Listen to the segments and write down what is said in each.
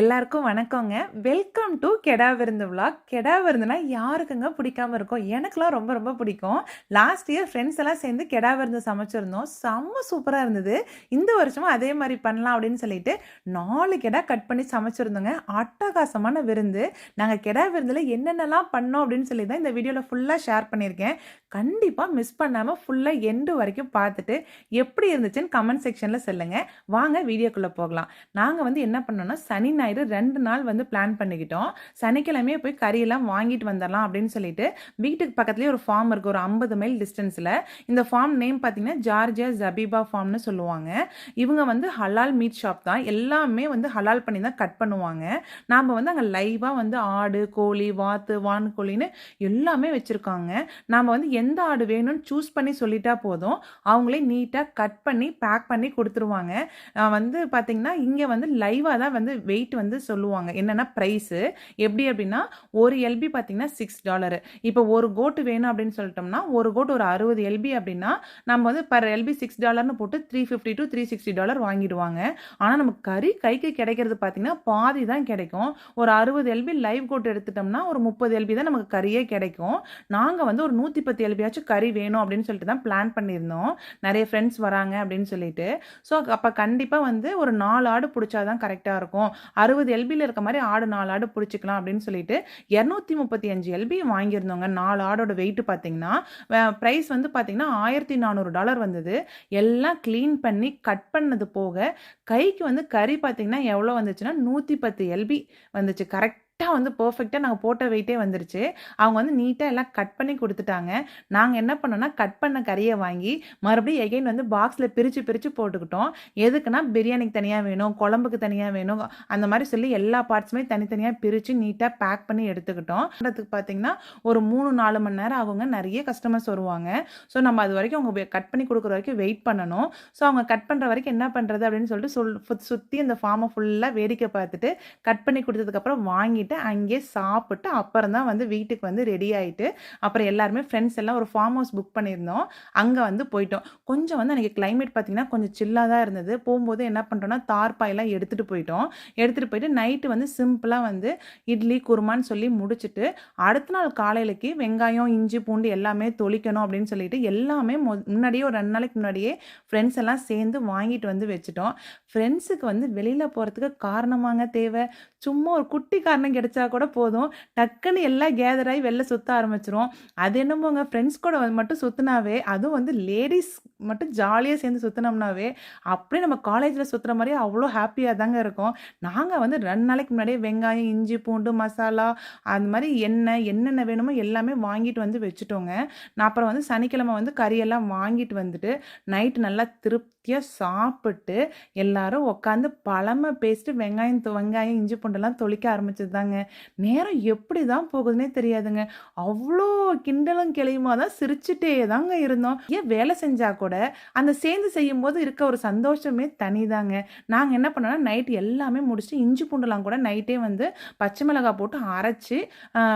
எல்லாருக்கும் வணக்கங்க. Welcome to கெடா விருந்து vlog. கெடா விருந்துனா யாருக்குங்க பிடிக்காம இருக்கும் எனக்குலாம் ரொம்ப ரொம்ப பிடிக்கும். லாஸ்ட் இயர் ஃப்ரெண்ட்ஸ் எல்லாம் சேர்ந்து கெடா விருந்து சமைச்சிருந்தோம். செம்ம சூப்பராக இருந்தது. இந்த வருஷமும் அதே மாதிரி பண்ணலாம் அப்படின்னு சொல்லிட்டு நாலு கெடா கட் பண்ணி சமைச்சிருந்தோங்க. அட்டகாசமான விருந்து. நாங்கள் கெடா விருந்தில் என்னென்னலாம் பண்ணோம் அப்படின்னு சொல்லி தான் இந்த வீடியோவில் ஃபுல்லாக ஷேர் பண்ணியிருக்கேன். கண்டிப்பாக மிஸ் பண்ணாமல் ஃபுல்லாக எண்டு வரைக்கும் பார்த்துட்டு எப்படி இருந்துச்சுன்னு கமெண்ட் செக்ஷனில் சொல்லுங்கள் வாங்க வீடியோக்குள்ளே போகலாம். நாங்கள் வந்து என்ன பண்ணோம்னா சனி ஞாயிறு ரெண்டு நாள் வந்து பிளான் பண்ணிக்கிட்டோம். சனிக்கிழமையே போய் கறியெல்லாம் வாங்கிட்டு வந்துடலாம் அப்படின்னு சொல்லிட்டு வீட்டுக்கு பக்கத்துலேயே ஒரு ஃபார்ம் இருக்குது ஒரு ஐம்பது மைல் டிஸ்டன்ஸில் இந்த ஃபார்ம் நேம் பார்த்தீங்கன்னா ஜார்ஜியா ஜபீபா ஃபார்ம்னு சொல்லுவாங்க. இவங்க வந்து ஹலால் மீட் ஷாப் தான். எல்லாமே வந்து ஹலால் பண்ணி தான் கட் பண்ணுவாங்க. நாம் வந்து அங்கே லைவாக வந்து ஆடு கோழி வாத்து வான்கோழின்னு எல்லாமே வச்சுருக்காங்க. நாம் வந்து எந்த ஆடு வேணும்னு சூஸ் பண்ணி சொல்லிட்டா போதும். அவங்களே நீட்டாக கட் பண்ணி பேக் பண்ணி கொடுத்துருவாங்க. வந்து பார்த்தீங்கன்னா இங்கே வந்து லைவாக தான் வந்து வெயிட் வந்து சொல்லுவாங்க. என்னென்னா ப்ரைஸு எப்படி அப்படின்னா ஒரு எல்பி பார்த்தீங்கன்னா சிக்ஸ் டாலரு இப்போ ஒரு கோட்டு வேணும் அப்படின்னு சொல்லிட்டோம்னா ஒரு கோட்டு ஒரு அறுபது எல்பி அப்படின்னா நம்ம வந்து பர் எல்பி சிக்ஸ் டாலர்னு போட்டு three fifty to three sixty dollar வாங்கிடுவாங்க. ஆனால் நமக்கு கறி கைக்கு கிடைக்கிறது பார்த்தீங்கன்னா பாதி தான் கிடைக்கும். ஒரு அறுபது எல்பி லைவ் கோட் எடுத்துட்டோம்னா ஒரு முப்பது எல்பி தான் நமக்கு கறியே கிடைக்கும். நாங்கள் வந்து ஒரு நூற்றி பத்து எல்பியாச்சும் கறி வேணும் அப்படின்னு சொல்லிட்டு தான் பிளான் பண்ணியிருந்தோம். நிறைய ஃப்ரெண்ட்ஸ் வராங்க அப்படின்னு சொல்லிட்டு. ஸோ அப்போ கண்டிப்பாக வந்து ஒரு நாலு ஆடு பிடிச்சாதான் கரெக்டாக இருக்கும். அறுபது எல்பியில் இருக்க மாதிரி ஆடு நாலு ஆடு பிடிச்சிக்கலாம் அப்படின்னு சொல்லிட்டு இரநூத்தி முப்பத்தி அஞ்சு எல்பி வாங்கியிருந்தோங்க நாலு ஆடோட வெயிட் பார்த்தீங்கன்னா ப்ரைஸ் வந்து பார்த்தீங்கன்னா ஆயிரத்தி நானூறு டாலர் வந்தது. எல்லாம் க்ளீன் பண்ணி கட் பண்ணது போக கைக்கு வந்து கறி பார்த்தீங்கன்னா எவ்வளோ வந்துச்சுன்னா நூற்றி பத்து எல்பி வந்துச்சு. கரெக்ட் கரெக்டாக வந்து பர்ஃபெக்டாக நாங்கள் போட்ட வெயிட்டே வந்துருச்சு. அவங்க வந்து நீட்டாக எல்லாம் கட் பண்ணி கொடுத்துட்டாங்க. நாங்கள் என்ன பண்ணோம்னா கட் பண்ண கறியை வாங்கி மறுபடியும் எகைன் வந்து பாக்ஸில் பிரித்து பிரித்து போட்டுக்கிட்டோம். எதுக்குன்னா பிரியாணிக்கு தனியாக வேணும் குழம்புக்கு தனியாக வேணும் அந்த மாதிரி சொல்லி எல்லா பார்ட்ஸுமே தனித்தனியாக பிரித்து நீட்டாக பேக் பண்ணி எடுத்துக்கிட்டோம். அதுக்கு பார்த்தீங்கன்னா ஒரு மூணு நாலு மணி நேரம் ஆகுங்க. நிறைய கஸ்டமர்ஸ் வருவாங்க. ஸோ நம்ம அது வரைக்கும் அவங்க கட் பண்ணி கொடுக்குற வரைக்கும் வெயிட் பண்ணணும். ஸோ அவங்க கட் பண்ணுற வரைக்கும் என்ன பண்ணுறது அப்படின்னு சொல்லிட்டு சொல் சுற்றி அந்த ஃபார்மை ஃபுல்லாக வேடிக்கை பார்த்துட்டு கட் பண்ணி கொடுத்ததுக்கப்புறம் வாங்கிட்டு அங்கேயே சாப்பிட்டு அப்புறம் தான் வந்து வீட்டுக்கு வந்து ரெடி ஆகிட்டு அப்புறம் எல்லாருமே ஃப்ரெண்ட்ஸ் எல்லாம் ஒரு ஃபார்ம் ஹவுஸ் புக் பண்ணியிருந்தோம். அங்கே வந்து போயிட்டோம். கொஞ்சம் வந்து அன்றைக்கி கிளைமேட் பார்த்திங்கன்னா கொஞ்சம் சில்லாக தான் இருந்தது. போகும்போது என்ன பண்ணுறோன்னா தார்பாயெல்லாம் எடுத்துகிட்டு போயிட்டோம். எடுத்துகிட்டு போயிட்டு நைட்டு வந்து சிம்பிளாக வந்து இட்லி குருமான்னு சொல்லி முடிச்சுட்டு அடுத்த நாள் காலையிலக்கு வெங்காயம் இஞ்சி பூண்டு எல்லாமே தொளிக்கணும் அப்படின்னு சொல்லிட்டு எல்லாமே மொ முன்னாடியே ஒரு ரெண்டு நாளைக்கு முன்னாடியே ஃப்ரெண்ட்ஸ் எல்லாம் சேர்ந்து வாங்கிட்டு வந்து வச்சுட்டோம். ஃப்ரெண்ட்ஸுக்கு வந்து வெளியில் போகிறதுக்கு காரணமாங்க தேவை. சும்மா ஒரு குட்டி காரணம் கிடைச்சா கூட போதும். டக்குன்னு எல்லாம் கேதர் ஆகி வெளில சுற்ற ஆரம்பிச்சிரும். அது என்னமோங்க ஃப்ரெண்ட்ஸ் கூட வந்து மட்டும் சுற்றினாவே அதுவும் வந்து லேடிஸ் மட்டும் ஜாலியாக சேர்ந்து சுற்றினோம்னாவே அப்படியே நம்ம காலேஜில் சுற்றுற மாதிரி அவ்வளோ ஹாப்பியாக தாங்க இருக்கும். நாங்கள் வந்து ரெண்டு நாளைக்கு முன்னாடியே வெங்காயம் இஞ்சி பூண்டு மசாலா அந்த மாதிரி எண்ணெய் என்னென்ன வேணுமோ எல்லாமே வாங்கிட்டு வந்து வச்சுட்டோங்க. நான் அப்புறம் வந்து சனிக்கிழமை வந்து கறியெல்லாம் வாங்கிட்டு வந்துட்டு நைட்டு நல்லா திருப்தியாக சாப்பிட்டு எல்லாரும் உட்காந்து பழமை பேசிட்டு வெங்காயம் வெங்காயம் இஞ்சி பூண்டெல்லாம் தொளிக்க ஆரம்பிச்சது தாங்க நேரம் எப்படி தான் போகுதுன்னே தெரியாதுங்க. அவ்வளோ கிண்டலும் கிளையுமா தான் சிரிச்சுட்டே தாங்க இருந்தோம். ஏன் வேலை செஞ்சால் கூட அந்த சேர்ந்து செய்யும் போது இருக்க ஒரு சந்தோஷமே தனிதாங்க. நாங்கள் என்ன பண்ணோம்னா நைட் எல்லாமே முடிச்சுட்டு இஞ்சி பூண்டுலாம் கூட நைட்டே வந்து பச்சை மிளகாய் போட்டு அரைச்சி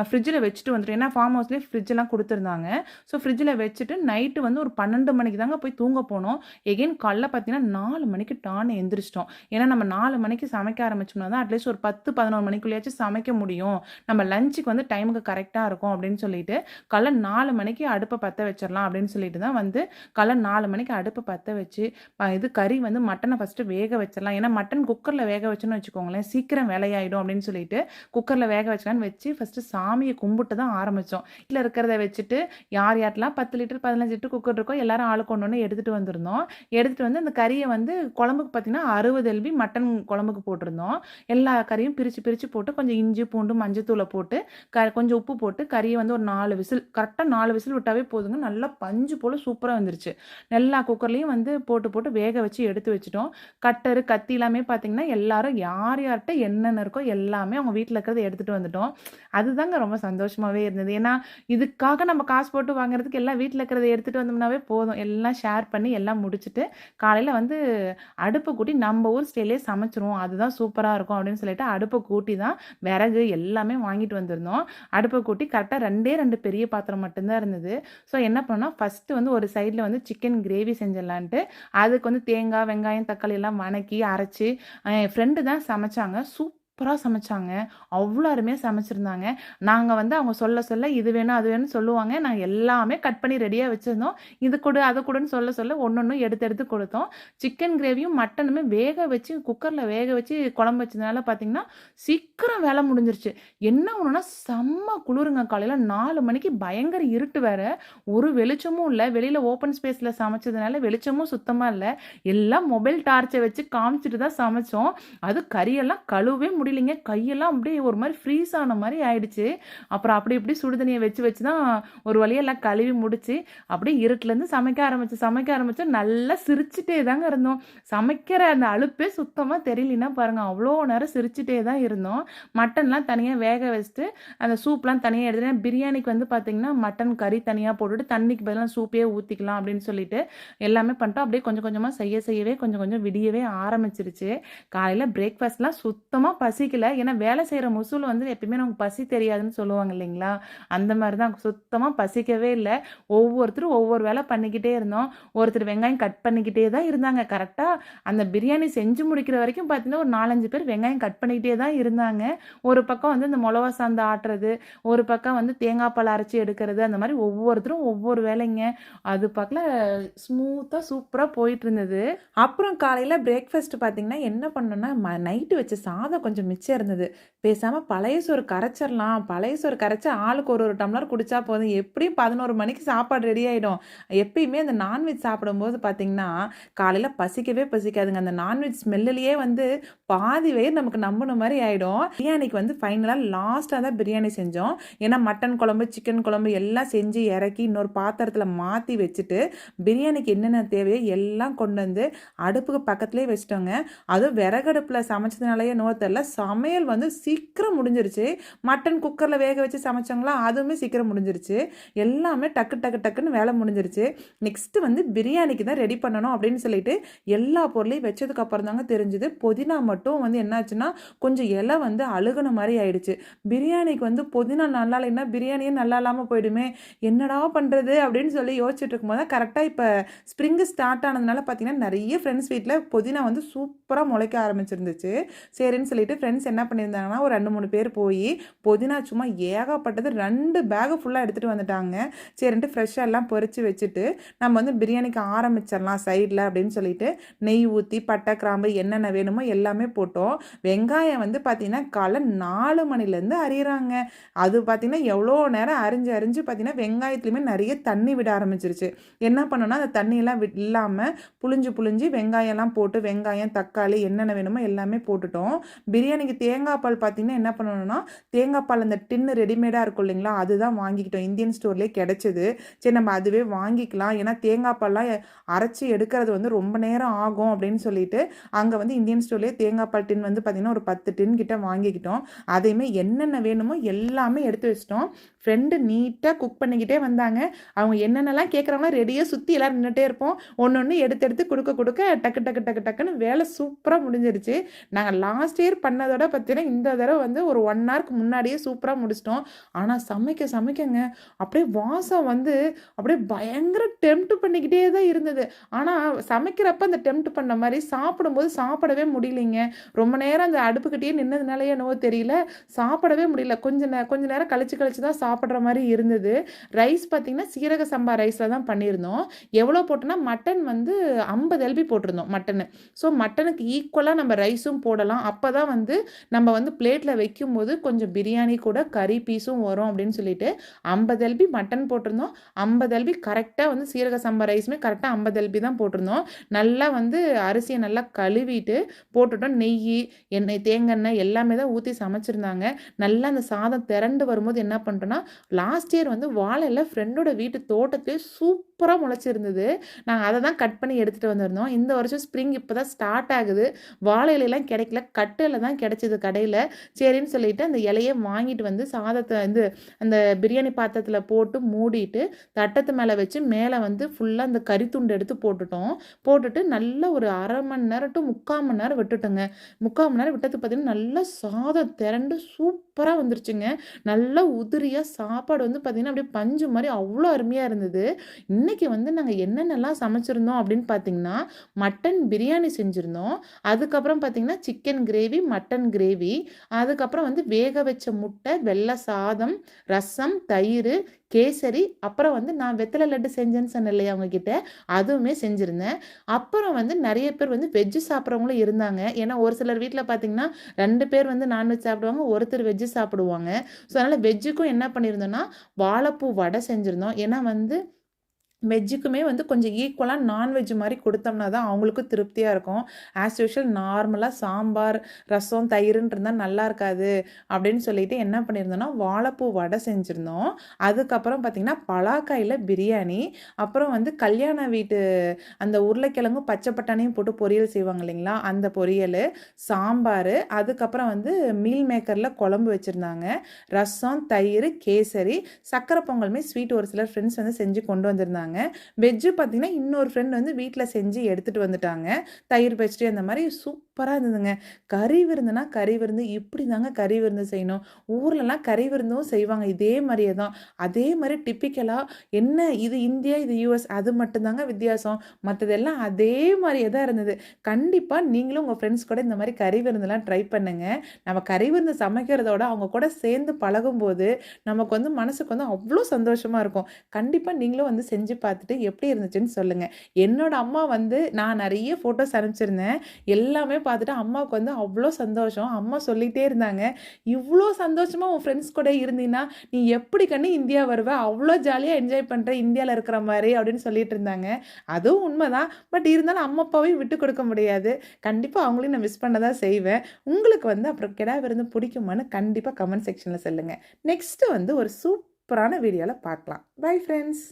ஃப்ரிட்ஜில் வச்சுட்டு வந்துட்டோம். ஏன்னா ஃபார்ம் ஹவுஸ்லேயே ஃப்ரிட்ஜெல்லாம் கொடுத்துருந்தாங்க. ஸோ ஃப்ரிட்ஜில் வச்சுட்டு நைட்டு வந்து ஒரு பன்னெண்டு மணிக்கு தாங்க போய் தூங்க போனோம். எகெயின் காலைல பார்த்தீங்கன்னா நாலு மணிக்கு டான்னு எந்திரிச்சிட்டோம். ஏன்னா நம்ம நாலு மணிக்கு சமைக்க ஆரம்பிச்சோம்னா தான் அட்லீஸ்ட் ஒரு பத்து பத்து பதினோரு மணிக்குள்ளேயாச்சும் சமைக்க முடியும். நம்ம லஞ்சுக்கு வந்து டைமுக்கு கரெக்டாக இருக்கும் அப்படின்னு சொல்லிட்டு காலை நாலு மணிக்கு அடுப்பை பற்ற வச்சிடலாம் அப்படின்னு சொல்லிட்டு தான் வந்து காலை நாலு மணிக்கு அடுப்பை பற்ற வச்சு இது கறி வந்து மட்டனை ஃபஸ்ட்டு வேக வச்சிடலாம். ஏன்னா மட்டன் குக்கரில் வேக வச்சோன்னு வச்சுக்கோங்களேன் சீக்கிரம் வேலையாயிடும் அப்படின்னு சொல்லிட்டு குக்கரில் வேக வச்சலான்னு வச்சு ஃபஸ்ட்டு சாமியை கும்பிட்டு தான் ஆரம்பித்தோம் வீட்டில் இருக்கிறத வச்சுட்டு யார் யார்ட்டெலாம் பத்து லிட்டர் பதினஞ்சு லிட்டர் குக்கர் இருக்கோ எல்லாரும் ஆளுக்கு ஒன்று ஒன்று எடுத்துகிட்டு வந்திருந்தோம். எடுத்துகிட்டு வந்து அந்த கறியை வந்து குழம்புக்கு பார்த்தீங்கன்னா அறுபது எல்பி மட்டன் குழம்புக்கு போட்டிருந்தோம். எல்லா கறியும் பிரித்து பிரித்து போட்டு கொஞ்சம் இஞ்சி பூண்டு மஞ்சத்தூளை போட்டு க கொஞ்சம் உப்பு போட்டு கறியை வந்து ஒரு நாலு விசில் கரெக்டாக நாலு விசில் விட்டாவே போதுங்க. நல்லா பஞ்சு போல் சூப்பராக வந்துருச்சு. எல்லா குக்கர்லேயும் வந்து போட்டு போட்டு வேக வச்சு எடுத்து வச்சுட்டோம். கட்டரு கத்தி எல்லாமே பார்த்தீங்கன்னா எல்லாரும் யார் யார்கிட்ட என்னென்ன இருக்கோ எல்லாமே அவங்க வீட்டில் இருக்கிறத எடுத்துகிட்டு வந்துட்டோம். அதுதாங்க ரொம்ப சந்தோஷமாகவே இருந்தது. ஏன்னா இதுக்காக நம்ம காசு போட்டு வாங்குறதுக்கு எல்லாம் வீட்டில் இருக்கிறத எடுத்துகிட்டு வந்தோம்னாவே போதும். எல்லாம் ஷேர் பண்ணி எல்லாம் முடிச்சுட்டு காலையில் வந்து அடுப்பை கூட்டி நம்ம ஊர் ஸ்டைலே சமைச்சிருவோம். அதுதான் சூப்பராக இருக்கும் அப்படின்னு சொல்லிட்டு அடுப்பு அடுப்பை கூட்டி தான் விறகு எல்லாமே வாங்கிட்டு வந்திருந்தோம். அடுப்பை கூட்டி கரெக்டாக ரெண்டே ரெண்டு பெரிய பாத்திரம் மட்டும்தான் இருந்தது. ஸோ என்ன பண்ணோம்? ஃபஸ்ட்டு வந்து ஒரு சைடில் வந்து சிக்கன் கிரேவி செஞ்சிடலான்ட்டு அதுக்கு வந்து தேங்காய் வெங்காயம் தக்காளி எல்லாம் வணக்கி அரைச்சி என் ஃப்ரெண்டு தான் சமைச்சாங்க. சூப் சூப்பராக சமைச்சாங்க. அவ்வளோ அருமையாக சமைச்சிருந்தாங்க. நாங்கள் வந்து அவங்க சொல்ல சொல்ல இது வேணும், அது வேணும்னு சொல்லுவாங்க. நாங்கள் எல்லாமே கட் பண்ணி ரெடியாக வச்சுருந்தோம் இது கொடு அதை கொடுன்னு சொல்ல சொல்ல ஒன்று ஒன்றும் எடுத்து எடுத்து கொடுத்தோம் சிக்கன் கிரேவியும், மட்டனுமே வேக வச்சு குக்கரில் வேக வச்சு குழம்பு வச்சதுனால பார்த்தீங்கன்னா, சீக்கிரம் வேலை முடிஞ்சிருச்சு. என்ன ஒன்றுனா செம்ம குளிருங்க. காலையில் நாலு மணிக்கு பயங்கர இருட்டு வேறு ஒரு வெளிச்சமும் இல்லை வெளியில் ஓப்பன் ஸ்பேஸில் சமைச்சதுனால வெளிச்சமும் சுத்தமாக இல்லை எல்லாம் மொபைல் டார்ச்சை வச்சு காமிச்சிட்டு தான் சமைச்சோம். அது கறியெல்லாம் கழுவே முடியும் முடியலைங்க. கையெல்லாம் அப்படியே ஒரு மாதிரி ஃப்ரீஸ் ஆன மாதிரி ஆயிடுச்சு. அப்புறம் அப்படி இப்படி சுடுதண்ணியை வச்சு வச்சு தான் ஒரு வழியெல்லாம் கழுவி முடிச்சு, அப்படியே இருட்டிலேருந்து சமைக்க ஆரம்பிச்சு சமைக்க ஆரம்பிச்சோம். நல்லா சிரிச்சுட்டே தாங்க இருந்தோம். சமைக்கிற அந்த அலுப்பே சுத்தமாக தெரியலைன்னா பாருங்க. அவ்வளோ நேரம் சிரிச்சுட்டே தான் இருந்தோம். மட்டன்லாம் தனியாக வேக வச்சுட்டு, அந்த சூப்லாம் தனியாக எடுத்துட்டு பிரியாணிக்கு வந்து பார்த்தீங்கன்னா, மட்டன் கறி தனியாக போட்டுட்டு, தண்ணிக்கு பதிலாக சூப்பே ஊற்றிக்கலாம் அப்படின்னு சொல்லிட்டு, எல்லாமே பண்ணிட்டோம். அப்படியே கொஞ்சம் கொஞ்சமாக செய்ய செய்யவே கொஞ்சம் கொஞ்சம் விடியவே ஆரம்பிச்சிருச்சு காலையில் பிரேக்ஃபாஸ்ட்லாம் சுத்தமா பசிக்கல. ஏன்னா வேலை செய்கிற முசூல் வந்து எப்பயுமே நமக்கு பசி தெரியாதுன்னு சொல்லுவாங்க இல்லைங்களா? அந்த மாதிரி தான் சுத்தமாக பசிக்கவே இல்லை ஒவ்வொருத்தரும் ஒவ்வொரு வேலை பண்ணிக்கிட்டே இருந்தோம். ஒருத்தர் வெங்காயம் கட் பண்ணிக்கிட்டே தான் இருந்தாங்க. கரெக்டாக அந்த பிரியாணி செஞ்சு முடிக்கிற வரைக்கும் பார்த்தீங்கன்னா, ஒரு 4, 5 பேர் வெங்காயம் கட் பண்ணிக்கிட்டே தான் இருந்தாங்க. ஒரு பக்கம் வந்து இந்த மொளவா சாந்து ஆட்டுறது, ஒரு பக்கம் வந்து தேங்காய் பால் அரைச்சி எடுக்கிறது, அந்த மாதிரி ஒவ்வொருத்தரும் ஒவ்வொரு வேலைங்க. அது பார்க்கல ஸ்மூத்தாக சூப்பராக போயிட்டு போயிட்டுருந்தது. அப்புறம் காலையில் பிரேக்ஃபாஸ்ட் பார்த்தீங்கன்னா, என்ன பண்ணோன்னா ம நைட்டு வச்ச சாதம் கொஞ்சம் மிச்சம் இருந்தது. பேசாமல் பழைய சோறு கரைச்சிடலாம் பழைய சோறு கரைச்சி ஆளுக்கு ஒரு ஒரு டம்ளர் குடிச்சா போதும். எப்படியும் 11 மணிக்கு சாப்பாடு ரெடி ஆகிடும் எப்பயுமே அந்த நான்வெஜ் சாப்பிடும்போது பார்த்தீங்கன்னா, காலையில் பசிக்கவே பசிக்காதுங்க. அந்த நான்வெஜ் ஸ்மெல்லுலயே வந்து பாதி வயிறு நமக்கு நம்பின மாதிரி ஆகிடும் பிரியாணிக்கு வந்து ஃபைனலாக லாஸ்ட்டாக தான் பிரியாணி செஞ்சோம். ஏன்னா மட்டன் குழம்பு, சிக்கன் குழம்பு எல்லாம் செஞ்சு இறக்கி இன்னொரு பாத்திரத்தில் மாற்றி வச்சுட்டு, பிரியாணிக்கு என்னென்ன தேவையோ எல்லாம் கொண்டு வந்து அடுப்புக்கு பக்கத்துலேயே வச்சுட்டோங்க. அதுவும் விறகடுப்பில் சமைச்சதுனாலேயே என்னவோ தெரியல, சமையல் வந்து சீக்கிரம் முடிஞ்சிருச்சு. மட்டன் குக்கரில் வேக வச்சு சமைச்சோங்களா, அதுவுமே சீக்கிரம் முடிஞ்சிருச்சு. எல்லாமே டக்கு டக்கு டக்குன்னு வேலை முடிஞ்சிருச்சு. நெக்ஸ்ட்டு வந்து பிரியாணிக்கு தான் ரெடி பண்ணணும் அப்படின்னு சொல்லிட்டு, எல்லா பொருளையும் வச்சதுக்கு அப்புறம் தாங்க தெரிஞ்சுது புதினா மட்டும் வந்து என்னாச்சுன்னா, கொஞ்சம் இலை வந்து அழுகுன மாதிரி ஆயிடுச்சு. பிரியாணிக்கு வந்து புதினா நல்லா இல்லைன்னா, பிரியாணியே நல்லா இல்லாமல் போயிடுமே! என்னடா பண்ணுறது அப்படின்னு சொல்லி யோசிச்சுட்டு இருக்கும்போது தான் கரெக்டாக இப்போ ஸ்ப்ரிங்கு ஸ்டார்ட் ஆனதுனால பார்த்தீங்கன்னா, நிறைய ஃப்ரெண்ட்ஸ் வீட்டில் புதினா வந்து சூப்பராக முளைக்க ஆரம்பிச்சிருந்துச்சு. சரின்னு சொல்லிட்டு ஃப்ரெண்ட்ஸ் என்ன பண்ணியிருந்தாங்கன்னா, ஒரு 2, 3 பேர் போய் புதினா சும்மா ஏகப்பட்டது ரெண்டு பேகு ஃபுல்லாக எடுத்துகிட்டு வந்துட்டாங்க. சரின்ட்டு ஃப்ரெஷ்ஷாக எல்லாம் பொறிச்சு வச்சுட்டு, நம்ம வந்து பிரியாணிக்கு ஆரம்பிச்சிடலாம் சைடில் அப்படின்னு சொல்லிட்டு, நெய் ஊற்றி பட்டை, கிராம்பு என்னென்ன வேணுமோ எல்லாமே போட்டோம். வெங்காயம் வந்து பார்த்திங்கன்னா காலை நாலு மணிலேருந்து அறியிறாங்க அது பார்த்தீங்கன்னா, எவ்வளோ நேரம் அரிஞ்சு அரிஞ்சு பார்த்தீங்கன்னா, வெங்காயத்துலேயுமே நிறைய தண்ணி விட ஆரம்பிச்சிருச்சு என்ன பண்ணோன்னா அந்த தண்ணியெல்லாம் வி இல்லாமல் புளிஞ்சு புழிஞ்சு வெங்காயம்லாம் போட்டு, வெங்காயம், தக்காளி என்னென்ன வேணுமோ எல்லாமே போட்டுட்டோம். பிரியாணிக்கு தேங்காய் பால் பார்த்தீங்கன்னா, என்ன பண்ணணும்னா, தேங்காய் பால் அந்த டின்னு ரெடிமேடாக இருக்கும் இல்லைங்களா? அதுதான் வாங்கிக்கிட்டோம். இந்தியன் ஸ்டோர்லேயே கிடச்சிது சரி நம்ம அதுவே வாங்கிக்கலாம். ஏன்னா தேங்காய் பால்லாம் அரைச்சி எடுக்கிறது வந்து ரொம்ப நேரம் ஆகும் அப்படின்னு சொல்லிட்டு, அங்கே வந்து இந்தியன் ஸ்டோர்லேயே தேங்காய் பால் டின் வந்து பார்த்தீங்கன்னா, ஒரு 10 டின் கிட்ட வாங்கிக்கிட்டோம். அதையுமே என்னென்ன வேணுமோ எல்லாமே எடுத்து வச்சிட்டோம் ஃப்ரெண்டு நீட்டாக குக் பண்ணிக்கிட்டே வந்தாங்க. அவங்க என்னென்னலாம் கேட்குறாங்களோ ரெடியாக சுற்றி எல்லாம் நின்றுட்டே இருப்போம். ஒன்று ஒன்று எடுத்து எடுத்து கொடுக்க கொடுக்க டக்கு டக்கு டக்கு டக்குன்னு வேலை சூப்பராக முடிஞ்சிருச்சு. நாங்கள் லாஸ்ட் இயர் பண்ண போனதோட பார்த்தீங்கன்னா, இந்த தடவை வந்து ஒரு ஒன் ஹார்க்கு முன்னாடியே சூப்பராக முடிச்சிட்டோம் ஆனால் சமைக்க சமைக்கங்க, அப்படியே வாசம் வந்து அப்படியே பயங்கர டெம்ப்ட் பண்ணிக்கிட்டே தான் இருந்தது. ஆனால் சமைக்கிறப்ப அந்த டெம்ப்ட் பண்ண மாதிரி சாப்பிடும்போது சாப்பிடவே முடியலைங்க. ரொம்ப நேரம் அந்த அடுப்புக்கிட்டே நின்னதுனாலயோ என்னவோ தெரியல, சாப்பிடவே முடியல. கொஞ்ச நே கொஞ்ச நேரம் கழிச்சு கழிச்சு தான் சாப்பிட்ற மாதிரி இருந்தது. ரைஸ் பார்த்தீங்கன்னா, சீரக சம்பா ரைஸில் தான் பண்ணியிருந்தோம். எவ்வளோ போட்டோம்னா, மட்டன் வந்து 50 எல்பி போட்டிருந்தோம் மட்டனு. ஸோ மட்டனுக்கு ஈக்குவலாக நம்ம ரைஸும் போடலாம். அப்போ தான் வந்து வந்து நம்ம வந்து பிளேட்டில் வைக்கும்போது கொஞ்சம் பிரியாணி கூட கறி பீஸும் வரும் அப்படின்னு சொல்லிட்டு, 50 எல்பி மட்டன் போட்டிருந்தோம். 50 எல்பி கரெக்டாக வந்து சீரக சம்பா ரைஸுமே கரெக்டாக ஐம்பது எல்பி தான் போட்டிருந்தோம். நல்லா வந்து அரிசியை நல்லா கழுவிட்டு போட்டுட்டோம். நெய் எண்ணெய், தேங்காய் எண்ணெய் எல்லாமே தான் ஊற்றி சமைச்சிருந்தாங்க. நல்லா அந்த சாதம் திரண்டு வரும்போது என்ன பண்ணுறோன்னா லாஸ்ட் இயர் வந்து வாழையில் ஃப்ரெண்டோட வீட்டு தோட்டத்திலேயே சூப்பராக முளைச்சிருந்தது. நாங்கள் அதை தான் கட் பண்ணி எடுத்துகிட்டு வந்திருந்தோம். இந்த வருஷம் ஸ்ப்ரிங் இப்போ தான் ஸ்டார்ட் ஆகுது. வாழை கிடைக்கல. கட்டில் தான் தான் கிடைச்சது கடையில் சரின்னு சொல்லிட்டு அந்த இலையை வாங்கிட்டு வந்து சாதத்தை வந்து அந்த பிரியாணி பாத்திரத்தில் போட்டு மூடிட்டு, தட்டத்து மேலே வச்சு மேலே வந்து ஃபுல்லாக அந்த கறித்துண்டு எடுத்து போட்டுட்டோம். போட்டுட்டு நல்லா ஒரு அரை மணி நேரம் டூ 3/4 மணி நேரம் விட்டுட்டோங்க. 3/4 மணி நேரம் விட்டது பார்த்தீங்கன்னா, நல்லா சாதம் திரண்டு சூப்பராக வந்துருச்சுங்க. நல்லா உதிரியாக சாப்பாடு வந்து பார்த்தீங்கன்னா, அப்படியே பஞ்சு மாதிரி அவ்வளோ அருமையாக இருந்தது. இன்னைக்கு வந்து நாங்கள் என்னென்னலாம் சமைச்சிருந்தோம் அப்படின்னு பார்த்தீங்கன்னா, மட்டன் பிரியாணி செஞ்சிருந்தோம். அதுக்கப்புறம் பார்த்தீங்கன்னா, chicken gravy, mutton mutton gravy அதுக்கப்புறம் வந்து வேக வச்ச முட்டை வெள்ளை சாதம் ரசம் தயிர் கேசரி அப்புறம் வந்து நான் வெத்தலை லட்டு செஞ்சேன்னு சொன்னேன் இல்லையா அவங்கக்கிட்ட அதுவுமே செஞ்சுருந்தேன். அப்புறம் வந்து நிறைய பேர் வந்து வெஜ்ஜு சாப்பிட்றவங்களும் இருந்தாங்க. ஏன்னா ஒரு சிலர் வீட்டில் பார்த்தீங்கன்னா ரெண்டு பேர் வந்து நான்வெஜ் சாப்பிடுவாங்க ஒருத்தர் வெஜ்ஜு சாப்பிடுவாங்க. ஸோ அதனால் வெஜ்ஜுக்கும் என்ன பண்ணியிருந்தோம்னா வாழைப்பூ வடை செஞ்சுருந்தோம். ஏன்னா வந்து வெஜ்ஜுக்குமே வந்து கொஞ்சம் ஈக்குவலாக நான்வெஜ் மாதிரி கொடுத்தோம்னா தான் அவங்களுக்கும் திருப்தியாக இருக்கும். ஆஸ் யூஷுவல் நார்மலாக சாம்பார் ரசம் தயிர்னு இருந்தால் நல்லா இருக்காது அப்படின்னு சொல்லிட்டு என்ன பண்ணியிருந்தோம்னா வாழைப்பூ வடை செஞ்சுருந்தோம். அதுக்கப்புறம் பார்த்திங்கன்னா பலாக்காயில் பிரியாணி அப்புறம் வந்து கல்யாண வீட்டு அந்த உருளைக்கிழங்கும் பச்சை பட்டாணியும் போட்டு பொரியல் செய்வாங்க இல்லைங்களா அந்த பொரியல் சாம்பார் அதுக்கப்புறம் வந்து மீல் மேக்கரில் குழம்பு வச்சுருந்தாங்க. ரசம் தயிர் கேசரி சக்கரை பொங்கலுமே ஸ்வீட் ஒரு சிலர் ஃப்ரெண்ட்ஸ் வந்து செஞ்சு கொண்டு வந்திருந்தாங்க. வெஜ்ஜு பார்த்திங்கன்னா இன்னொரு ஃப்ரெண்ட் வந்து வீட்டில் செஞ்சு எடுத்துகிட்டு வந்துட்டாங்க. தயிர் பச்சடி அந்த மாதிரி சூப்பராக இருந்ததுங்க. கறி விருந்துனா கறி விருந்து இப்படி தாங்க கறி விருந்து செய்யணும். ஊர்லலாம் கறி விருந்தும் செய்வாங்க. இதே மாதிரியே தான். அதே மாதிரி டிப்பிக்கலாக என்ன இது இந்தியா இது யூஎஸ் அது மட்டும்தாங்க வித்தியாசம். மற்றதெல்லாம் அதே மாதிரியே தான் இருந்தது. கண்டிப்பாக நீங்களும் உங்கள் ஃப்ரெண்ட்ஸ் கூட இந்த மாதிரி கறி விருந்துலாம் ட்ரை பண்ணுங்கள் நம்ம கறி விருந்து சமைக்கிறதோட அவங்க கூட சேர்ந்து பழகும்போது நமக்கு வந்து மனசுக்கு வந்து அவ்வளோ சந்தோஷமாக இருக்கும். கண்டிப்பாக நீங்களும் வந்து செஞ்சு பார்த்துட்டு எப்படி இருந்துச்சுன்னு சொல்லுங்கள் என்னோட அம்மா வந்து நான் நிறைய ஃபோட்டோஸ் அனுப்பிச்சிருந்தேன். எல்லாமே பார்த்துட்டு அம்மாவுக்கு வந்து அவ்வளோ சந்தோஷம். அம்மா சொல்லிகிட்டே இருந்தாங்க இவ்வளோ சந்தோஷமாக உன் ஃப்ரெண்ட்ஸ் கூட இருந்தீங்கன்னா நீ எப்படி கண்ணு இந்தியா வருவ? அவ்வளோ ஜாலியாக என்ஜாய் பண்ணுற இந்தியாவில் இருக்கிற மாதிரி அப்படின்னு சொல்லிட்டு இருந்தாங்க. அதுவும் உண்மைதான். பட் இருந்தாலும் அம்மா அப்பாவையும் விட்டு கொடுக்க முடியாது. கண்டிப்பாக அவங்களையும் நான் மிஸ் பண்ண தான் செய்வேன். உங்களுக்கு வந்து அப்புறம் கிடா விருந்து பிடிக்குமான்னு கண்டிப்பாக கமெண்ட் செக்ஷனில் சொல்லுங்கள் நெக்ஸ்ட்டு வந்து ஒரு சூப்பரான வீடியோவில் பார்க்கலாம். Bye friends